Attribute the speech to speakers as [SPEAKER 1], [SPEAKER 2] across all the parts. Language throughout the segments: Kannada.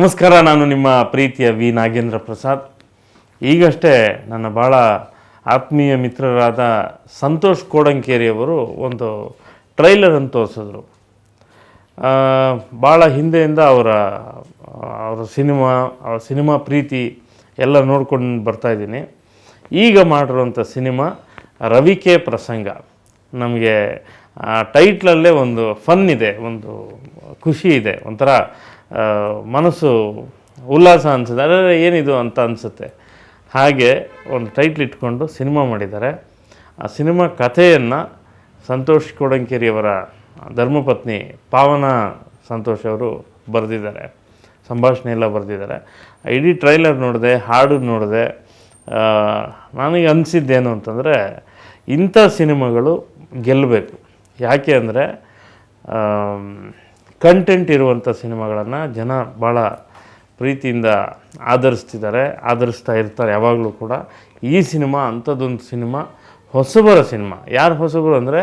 [SPEAKER 1] ನಮಸ್ಕಾರ, ನಾನು ನಿಮ್ಮ ಪ್ರೀತಿಯ ವಿ. ನಾಗೇಂದ್ರ ಪ್ರಸಾದ್. ಈಗಷ್ಟೇ ನನ್ನ ಭಾಳ ಆತ್ಮೀಯ ಮಿತ್ರರಾದ ಸಂತೋಷ್ ಕೋಡಂಕೇರಿಯವರು ಒಂದು ಟ್ರೈಲರ್ ಅಂತ ತೋರಿಸಿದ್ರು. ಭಾಳ ಹಿಂದೆಯಿಂದ ಅವರ ಅವರ ಸಿನಿಮಾ ಅವರ ಸಿನಿಮಾ ಪ್ರೀತಿ ಎಲ್ಲ ನೋಡ್ಕೊಂಡು ಬರ್ತಾಯಿದ್ದೀನಿ ಈಗ ಮಾಡಿರುವಂಥ ಸಿನಿಮಾ ರವಿಕೆ ಪ್ರಸಂಗ. ನಮಗೆ ಟೈಟ್ಲಲ್ಲೇ ಒಂದು ಫನ್ ಇದೆ, ಒಂದು ಖುಷಿ ಇದೆ, ಒಂಥರ ಮನಸ್ಸು ಉಲ್ಲಾಸ ಅನಿಸುತ್ತೆ. ಅದೇ ಏನಿದು ಅಂತ ಅನಿಸುತ್ತೆ? ಹಾಗೆ ಒಂದು ಟೈಟ್ಲ್ ಇಟ್ಕೊಂಡು ಸಿನಿಮಾ ಮಾಡಿದ್ದಾರೆ. ಆ ಸಿನಿಮಾ ಕಥೆಯನ್ನು ಸಂತೋಷ್ ಕೋಡಂಕೇರಿಯವರ ಧರ್ಮಪತ್ನಿ ಪಾವನ ಸಂತೋಷ್ ಅವರು ಬರೆದಿದ್ದಾರೆ. ಸಂಭಾಷಣೆ ಎಲ್ಲ ಬರೆದಿದ್ದಾರೆ. ಇಡೀ ಟ್ರೈಲರ್ ನೋಡಿದೆ, ಹಾಡು ನೋಡಿದೆ ನನಗೆ ಅನಿಸಿದ್ದೇನು ಅಂತಂದರೆ ಇಂಥ ಸಿನಿಮಾಗಳು ಗೆಲ್ಲಬೇಕು. ಯಾಕೆ ಅಂದರೆ ಕಂಟೆಂಟ್ ಇರುವಂಥ ಸಿನಿಮಾಗಳನ್ನು ಜನ ಭಾಳ ಪ್ರೀತಿಯಿಂದ ಆಧರಿಸ್ತಿದ್ದಾರೆ, ಆಧರಿಸ್ತಾ ಇರ್ತಾರೆ ಯಾವಾಗಲೂ ಕೂಡ. ಈ ಸಿನಿಮಾ ಅಂಥದ್ದೊಂದು ಸಿನಿಮಾ, ಹೊಸಬರ ಸಿನಿಮಾ. ಯಾರು ಹೊಸಬರು ಅಂದರೆ,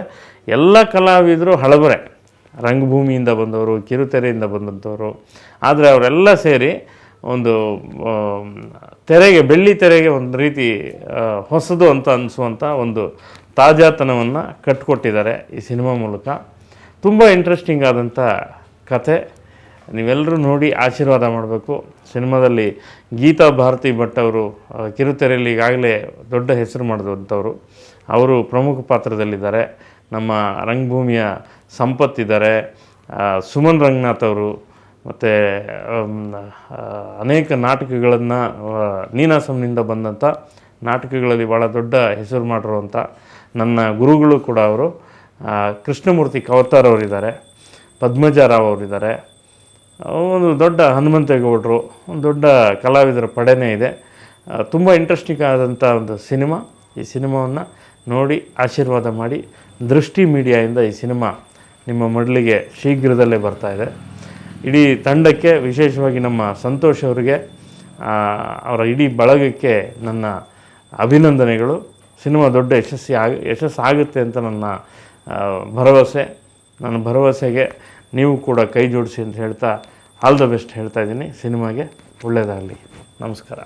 [SPEAKER 1] ಎಲ್ಲ ಕಲಾವಿದರು ಹಳಬರೆ. ರಂಗಭೂಮಿಯಿಂದ ಬಂದವರು, ಕಿರುತೆರೆಯಿಂದ ಬಂದಂಥವರು ಆದರೆ ಅವರೆಲ್ಲ ಸೇರಿ ಒಂದು ತೆರೆಗೆ, ಬೆಳ್ಳಿ ತೆರೆಗೆ ಒಂದು ರೀತಿ ಹೊಸದು ಅಂತ ಅನಿಸುವಂಥ ಒಂದು ತಾಜಾತನವನ್ನು ಕಟ್ಕೊಟ್ಟಿದ್ದಾರೆ ಈ ಸಿನಿಮಾ ಮೂಲಕ. ತುಂಬ ಇಂಟ್ರೆಸ್ಟಿಂಗ್ ಆದಂಥ ಕತೆ ನೀವೆಲ್ಲರೂ ನೋಡಿ ಆಶೀರ್ವಾದ ಮಾಡಬೇಕು. ಸಿನಿಮಾದಲ್ಲಿ ಗೀತಾ ಭಾರತಿ ಭಟ್ ಅವರು ಕಿರುತೆರೆಯಲ್ಲಿ ಈಗಾಗಲೇ ದೊಡ್ಡ ಹೆಸರು ಮಾಡಿದಂಥವ್ರು. ಅವರು ಪ್ರಮುಖ ಪಾತ್ರದಲ್ಲಿದ್ದಾರೆ. ನಮ್ಮ ರಂಗಭೂಮಿಯ ಸಂಪತ್ತಿದ್ದಾರೆ ಸುಮನ್ ರಂಗನಾಥ್ ಅವರು ಮತ್ತು ಅನೇಕ ನಾಟಕಗಳನ್ನು ನೀನಾಸಂನಿಂದ ಬಂದಂಥ ನಾಟಕಗಳಲ್ಲಿ ಭಾಳ ದೊಡ್ಡ ಹೆಸರು ಮಾಡಿರುವಂಥ ನನ್ನ ಗುರುಗಳು ಕೂಡ ಅವರು. ಕೃಷ್ಣಮೂರ್ತಿ ಕವತಾರ್ ಅವರಿದ್ದಾರೆ ಪದ್ಮಜಾರಾವ್ ಅವರಿದ್ದಾರೆ. ಒಂದು ದೊಡ್ಡ ಹನುಮಂತೇಗೌಡರು ಒಂದು ದೊಡ್ಡ ಕಲಾವಿದರ ಪಡೆನೇ ಇದೆ. ತುಂಬ ಇಂಟ್ರೆಸ್ಟಿಂಗ್ ಆದಂಥ ಒಂದು ಸಿನಿಮಾ. ಈ ಸಿನಿಮಾವನ್ನು ನೋಡಿ ಆಶೀರ್ವಾದ ಮಾಡಿ ದೃಷ್ಟಿ ಮೀಡಿಯಾಯಿಂದ ಈ ಸಿನಿಮಾ ನಿಮ್ಮ ಮಡಲಿಗೆ ಶೀಘ್ರದಲ್ಲೇ ಬರ್ತಾ ಇದೆ. ಇಡೀ ತಂಡಕ್ಕೆ, ವಿಶೇಷವಾಗಿ ನಮ್ಮ ಸಂತೋಷ್ ಅವರಿಗೆ ಅವರ ಇಡೀ ಬಳಗಕ್ಕೆ ನನ್ನ ಅಭಿನಂದನೆಗಳು. ಸಿನಿಮಾ ದೊಡ್ಡ ಯಶಸ್ಸಿ ಆಗ, ಯಶಸ್ಸಾಗುತ್ತೆ ಅಂತ ನನ್ನ ಭರವಸೆ. ನನ್ನ ಭರವಸೆಗೆ ನೀವು ಕೂಡ ಕೈ ಜೋಡಿಸಿ ಅಂತ ಹೇಳ್ತಾ ಆಲ್ ದ ಬೆಸ್ಟ್ ಹೇಳ್ತಾ ಇದ್ದೀನಿ. ಸಿನಿಮಾಗೆ ಒಳ್ಳೆಯದಾಗಲಿ. ನಮಸ್ಕಾರ.